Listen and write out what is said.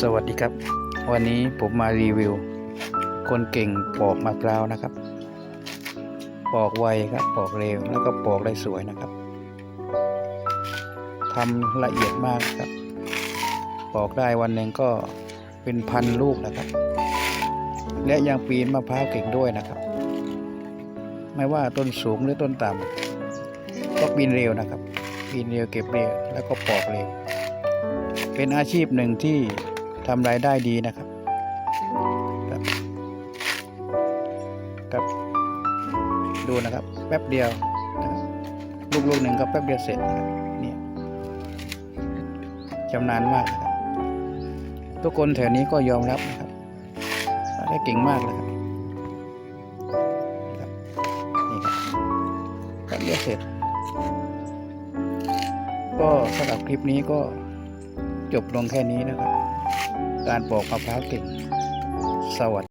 สวัสดีครับ วันนี้ผมมารีวิว คนเก่งปอกมะพร้าวนะครับ ปอกไวครับปอกเร็วแล้วก็ปอกได้สวยนะครับทำละเอียดมากครับ ปอกได้วันหนึ่งก็เป็นพันลูกนะครับ และยังปีนมะพร้าวเก่งด้วยนะครับ ไม่ว่าต้นสูงหรือต้นต่ำก็ปีนเร็วนะครับปีนเร็วเก็บเร็วแล้วก็ปอกเร็ว เป็นอาชีพหนึ่งที่ทำรายได้ดีนะครับครับครับดูนะครับ แป๊บเดียวลูกลูกหนึ่งก็แป๊บเดียวเสร็จเนี่ยชำนาญมากนะครับทุกคนแถวนี้ก็ยอมรับนะครับได้เก่งมากเลยครับนี่ครับแป๊บเดียวเสร็จ ก็สำหรับคลิปนี้ก็ จบลงแค่นี้นะครับ การปอกมะพร้าวเก่ง สวัสดี